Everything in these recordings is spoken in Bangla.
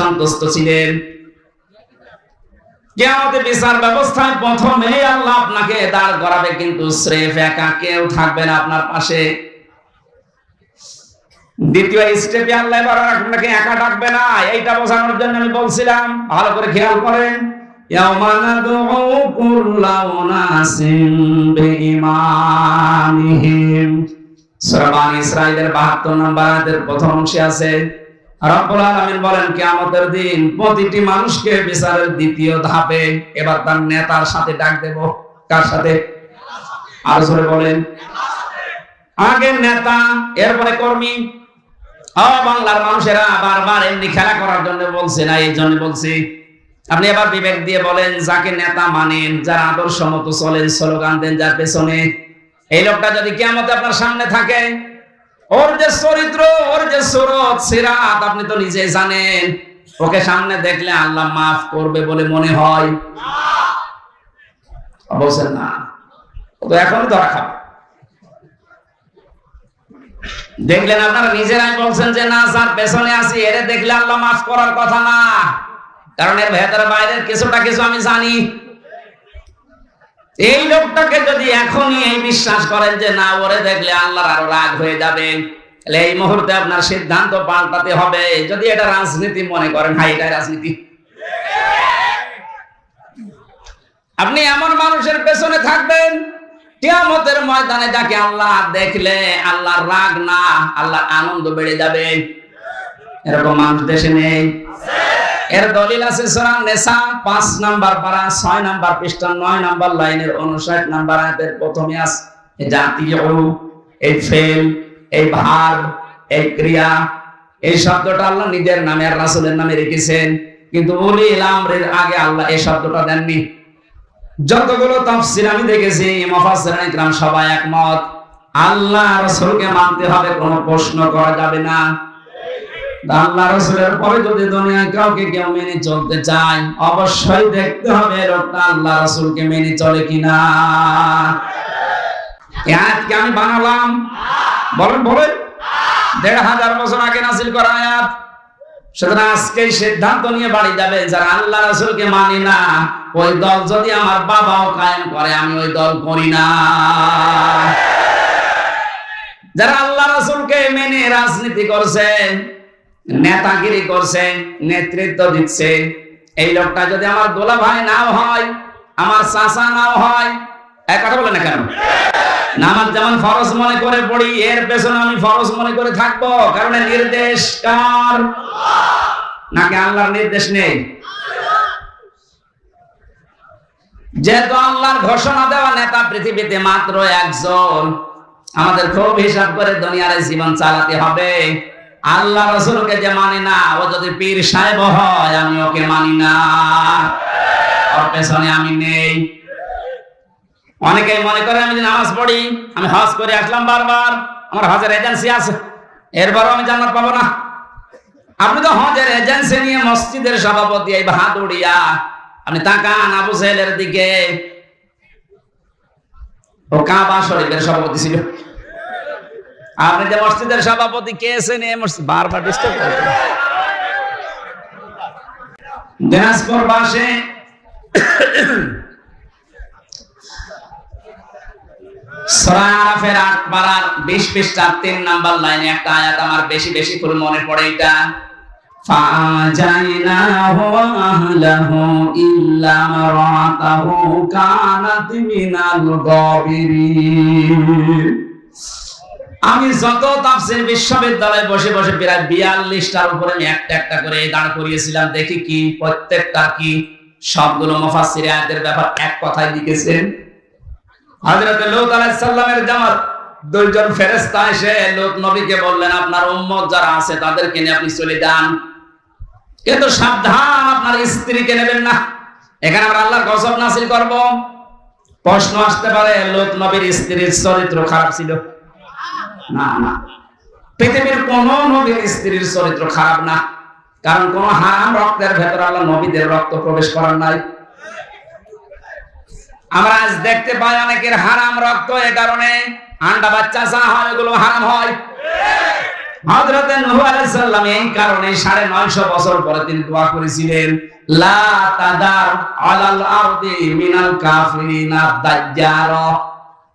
সন্তুষ্ট ছিলেন। কেয়ামতে বিচার ব্যবস্থায় প্রথমে আল্লাহ আপনাকে দাঁড় করাবে, কিন্তু স্রেফ একা কেউ থাকবে না আপনার পাশে। দ্বিতীয় স্টেপে আল্লাহ এবার আপনাকে একা ডাকবে না। এইটা বোঝানোর জন্য আমি বলছিলাম, ভালো করে খেয়াল করেন। 72 নম্বর প্রথম অংশে আছে রব্বুল আলামিন বলেন, কিয়ামতের দিন প্রতিটি মানুষকে বিচারের দ্বিতীয় ধাপে এবার তার নেতার সাথে ডাক দেব। কার সাথে? আর বলেন। আগে নেতা, এরপরে কর্মী। বাংলার মানুষেরা বারবার এমনি খেলা করার জন্য বলছে না, এই জন্য বলছি। আপনি এবার বিবেক দিয়ে বলেন, যাকে নেতা মানেন, যার আদর্শ মতো চলেন স্লোগান দেন, যার পেছনে এই লোকটা যদি কেমতে আপনার সামনে থাকে ওর যে চরিত্র, ওর যে সুরত, সিরাত, আপনি তো নিজে জানেন। ওকে সামনে দেখলে আল্লাহ মাফ করবে বলে মনে হয়। না তো এখনই ধরা খাবে। দেখলেন আপনারা নিজেরাই বলছেন যে, না, স্যার, পেছনে আছি, এরে দেখলে আল্লাহ মাফ করার কথা না। কারণ এর ভেতরে বাইরের কিছুটা কিছু আমি জানি। এই লোকটাকে যদি এখনই এই বিশ্বাস করেন যে না, ওরে দেখলে আল্লাহর আরও রাগ হয়ে যাবে, তাহলে এই মুহূর্তে আপনার সিদ্ধান্ত পাল্টাতে হবে। যদি এটা রাজনীতি মনে করেন, হাই, এটা রাজনীতি। আপনি এমন মানুষের পেছনে থাকবেন, কিয়ামতের ময়দানে যাকে আল্লাহ দেখলে আল্লাহর রাগ না, আল্লাহর আনন্দ বেড়ে যাবে। এরকম মানুষ দেশে নেই? এর দলিল আছে সূরা নেসা 5 নাম্বার পারা 6 নাম্বার পৃষ্ঠা 9 নাম্বার লাইনের 59 নাম্বার আয়াতের প্রথমে আছে জাতীয় এই ফেল, এই ভার, এই ক্রিয়া, এই শব্দটা আল্লাহ নিজের নামে আর রাসূলের নামে রেখেছেন। কিন্তু উলিল আমরের আগে আল্লাহ এই শব্দটা দেননি। যতগুলো তাফসীর আমি দেখেছি, মুফাসসিরিন ইকরাম সবাই একমত। আল্লাহ রাসূলকে মানতে হবে, কোনো প্রশ্ন করা যাবে না। আল্লাহ রাসূলের পরে যদি দুনিয়ায় কাউকে কেউ মেনে চলতে চায়, অবশ্যই দেখতে হবে লোকটা আল্লাহ মেনে চলে কিনা। আয়াতকে আমি বানালাম। বলেন বলেন। দেড় হাজার বছর আগে নাসিল করা আয়াত। সুতরাং আজকে সিদ্ধান্ত নিয়ে বাড়ি যাবে, যারা আল্লাহ রাসূলকে মানি না, ওই দল যদি আমার বাবাও কায়েম করে, আমি ওই দল করি না। যারা আল্লাহ রাসূলকে মেনে রাজনীতি করছে নেতাগিরি করছে, নেতৃত্ব দিচ্ছে। এই লোকটা যদি আমার দোলা ভাই নাও হয়, আমার চাচা নাও হয়, এক কথা বলে না কেন? নামাজ যেমন ফরজ মনে করে পড়ি, এর পেছনে আমি ফরজ মনে করে থাকব, কারণ নির্দেশ কার? নাকি আল্লাহর নির্দেশ নেই? যেহেতু আল্লাহর ঘোষণা দেওয়া নেতা পৃথিবীতে মাত্র একজন, আমাদের খুব হিসাব করে দুনিয়ার জীবন চালাতে হবে। আল্লাহ রসুলকে যে মানি না, ও যদি পীর সাহেব হয়, আমি ওকে মানি না। ওর পেছনে আমি নেই। অনেকেই মনে করে, আমি নামাজ পড়ি, আমি হজ করে আসলাম বারবার, আমার হজের এজেন্সি আছে এরপরও আমি জান্নাত পাবো না। আপনি তো হজের এজেন্সি নিয়ে মসজিদের সভাপতি, এই উড়িয়া আপনি তাকান আবু সাহেলের দিকে। ও কাবা শরীফের সভাপতি ছিল। আপনি যে মসজিদের সভাপতি কে এসে নিয়ে মসজিদ বারবার ডিস্টার্ব করতেন দিনাজপুর বাসে সরাফের আট পাড়ার বিশ পৃষ্ঠার তিন নাম্বার লাইনে একটা আয়াত আমার বেশি বেশি করে মনে পড়ে এটা فَأَنجَيْنَاهُ وَأَهْلَهُ إِلَّا امْرَأَتَهُ كَانَتْ مِنَ الْغَابِرِينَ আমি যত তাফসীর বিশ্ববিদ্যালয়ে বসে বসে প্রায় বিয়াল্লিশটার উপরে আমি একটা একটা করে দাঁড় করিয়েছিলাম। দেখি কি, প্রত্যেকটা কি? সবগুলো মুফাসসির আয়াতের ব্যাপার এক কথায় লিখেছেন। হযরত লূত আলাইহিস সালামের জামাত, দুইজন ফেরেশতা এসে লূত নবীকে বললেন, আপনার উম্মত যারা আছে তাদেরকে নিয়ে আপনি চলে যান। কিন্তু সাবধান, আপনার স্ত্রীকে নেবেন না। এখানে আমরা আল্লাহর গজব নাসিল করব। প্রশ্ন আসতে পারে লোক নবীর স্ত্রীর চরিত্র খারাপ ছিল? পৃথিবীর কোন নবীর স্ত্রীর চরিত্র খারাপ না। কারণ কোন হারাম রক্তের ভেতর আল্লাহ নবীদের রক্ত প্রবেশ করার নাই। আমরা আজ দেখতে পাই অনেকের হারাম রক্ত এ কারণে আন্ডা বাচ্চা যা হয় হারাম হয়। হযরতে নূহ আলাইহিস সালাম এই কারণে 950 বছর পরে তিনি দোয়া করেছিলেন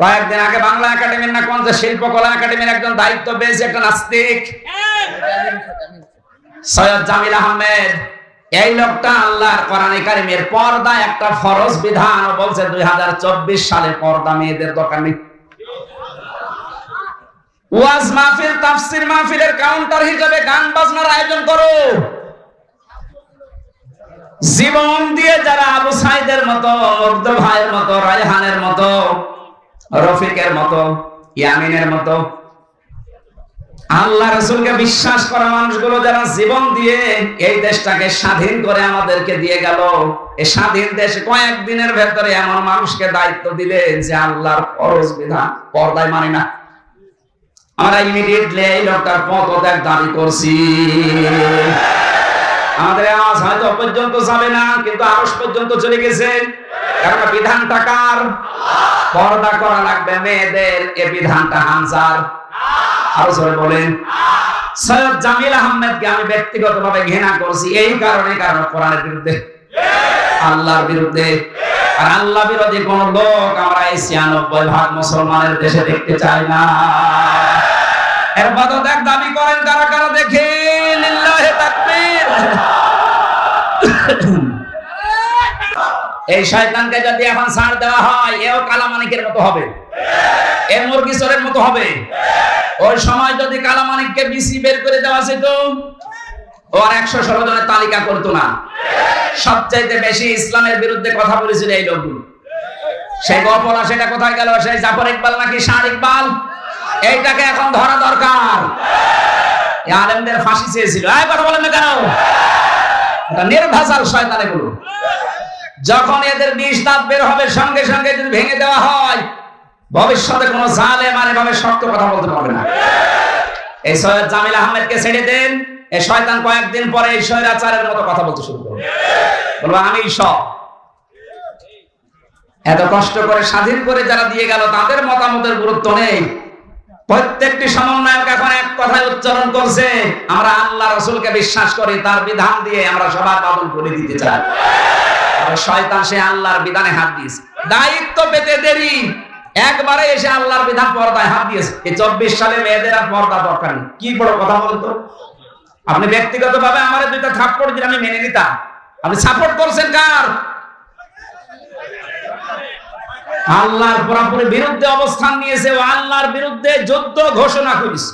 কয়েকদিন আগে বাংলা একাডেমির না কোন শিল্পকলা একাডেমির একজন দায়িত্ব পেয়েছে, একটা নাস্তিক। সৈয়দ জামিল আহমেদ। এই লোকটা আল্লাহর কোরআনে কারিমের পর্দা একটা ফরজ বিধান বলছে, দুই হাজার চব্বিশ সালে পর্দা মেয়েদের দরকার ওয়াজ মাহফিল, তাফসির মাহফিলের কাউন্টার হিসেবে গান বাজনার আয়োজন করো। জীবন দিয়ে যারা আবু সাইদের মতো ভাইয়ের মতো, রায়হানের মতো রফিকের মতো, ইয়ামিনের মতো। আল্লাহ রসুলকে বিশ্বাস করা মানুষগুলো যারা জীবন দিয়ে এই দেশটাকে স্বাধীন করে আমাদেরকে দিয়ে গেল এই স্বাধীন দেশ কয়েকদিনের ভেতরে এমন মানুষকে দায়িত্ব দিলে যে আল্লাহর ফরজ বিধান পর্দায় মানে না। আমরা ইমিডিয়েটলি এই লোকটার পদত্যাগ দাবি করছি। আমাদের আওয়াজ হয়তো পর্যন্ত যাবে না, কিন্তু আরস পর্যন্ত চলে গেছে। কারণ বিধান টাকার পর্দা করা লাগবে মেয়েদের, এ বিধানটা হানসার আরও জোরে বলেন। সৈয়দ জামিল আহমেদকে আমি ঘৃণা করছি, এই কারণে, কারণ কোরআনের বিরুদ্ধে। আল্লাহর বিরুদ্ধে। আর আল্লাহ বিরোধী কোন লোক আমরা এই ছিয়ানব্বই ভাগ মুসলমানের দেশে দেখতে চাই না। এর এই শয়তানকে যদি এখন ছাড় দেওয়া হয়, এও কালামানিকের মতো হবে। এ মুরগি চোরের মতো হবে। ওই সময় যদি কালামানিককে বিসি বের করে দেওয়া যেত, ও আর একশো ষোলো জনের তালিকা করতো না। সবচাইতে বেশি ইসলামের বিরুদ্ধে কথা বলেছিল এই লোকগুলো। সেই গল্পনা সেটা কোথায় গেল? সেই জাফর ইকবাল নাকি শাহ ইকবাল? এইটাকে এখন ধরা দরকার। আলেমদের ফাঁসি চেয়েছিল। কথা বলেন না কেন? নির্ভাসাল শয়তান এগুলো যখন এদের বিষ দাঁত বের হবে, সঙ্গে সঙ্গে যদি ভেঙে দেওয়া হয়, ভবিষ্যতে কোন জালে মানে ভাবে শক্ত কথা বলতে পারবে না। এই সৈয়দ জামিল আহমেদকে ছেড়ে দেন এই শয়তান কয়েকদিন পরে এই স্বৈরাচারের মতো কথা বলতে শুরু করবে। বলব, আমি সব এত কষ্ট করে স্বাধীন করে যারা দিয়ে গেল, তাদের মতামতের গুরুত্ব নেই। প্রত্যেকটি সমন্বয়ক এখন এক কথায় উচ্চারণ করছে, আমরা আল্লাহ রসুলকে বিশ্বাস করি, তার বিধান দিয়ে আমরা সবার পালন করে দিতে চাই। শয়তান সে আল্লাহর বিধানে হাত দিয়েছে। দায়িত্ব পেতে দেরি। একবারে এসে আল্লাহর বিধান পর্দায় হাত দিয়েছে। এই চব্বিশ সালে মেয়েদের আর পর্দা দরকার নেই। কি বড় কথা বলতো আপনি ব্যক্তিগত ভাবে আমার দুইটা থাপ্পড় দিলে আমি মেনে নিতাম। আপনি সাপোর্ট করছেন কার? আল্লাহর পুরাপুরি বিরুদ্ধে অবস্থান নিয়েছে ও আল্লাহর বিরুদ্ধে যুদ্ধ ঘোষণা করেছে।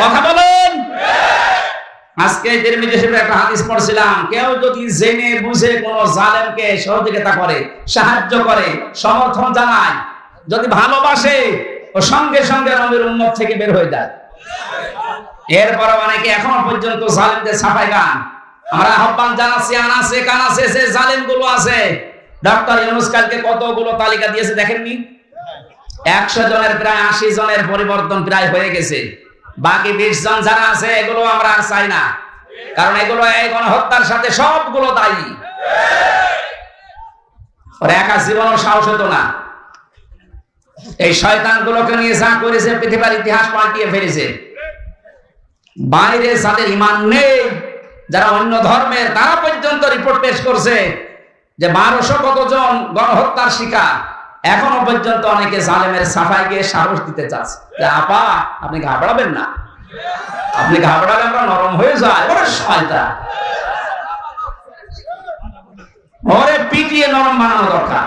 কথা বলেন? আজকে তিরমিজি শরীফে একটা হাদিস পড়ছিলাম। কেউ যদি জেনে বুঝে কোন জালেমকে সহযোগিতা করে, সাহায্য করে, সমর্থন জানায়, যদি ভালোবাসে, ও সঙ্গে সঙ্গে নবীর উম্মত থেকে বের হয়ে যায়। এরপর অনেকে এখনও পর্যন্ত জালেমদের ছাপাই গান। আমরা আহ্বান জানাচ্ছি আনাছে কানাছে সে জালেমগুলো আছে। ডক্টর ইউনুস কালকে কতগুলো তালিকা দিয়েছে দেখেননি? একশো জনের প্রায় আশি জনের পরিবর্তন প্রায় হয়ে গেছে। বাকি বিশ জন যারা আছে, এগুলো আমরা আর চাই না। কারণ এগুলো এই গণহত্যার সাথে সবগুলো দায়ী। ওর একা জীবনও সাহস হতো না। এই শয়তান গুলোকে নিয়ে যা করেছে, পৃথিবীর ইতিহাস পাল্টিয়ে ফেলেছে। বাইরে যাদের ইমান নেই, যারা অন্য ধর্মের, তারা পর্যন্ত রিপোর্ট পেশ করছে। যে বারোশো কতজন গণহত্যার শিকার? এখনও পর্যন্ত অনেকে জালেমের সাফাই গিয়ে সাহস দিতে চাচ্ছে। যে আপা, আপনি ঘাবড়াবেন না। আপনি ঘাবড়ালে আমরা নরম হয়ে যায় ওরে শয়তা ওরে পিটিয়ে নরম বানানো দরকার।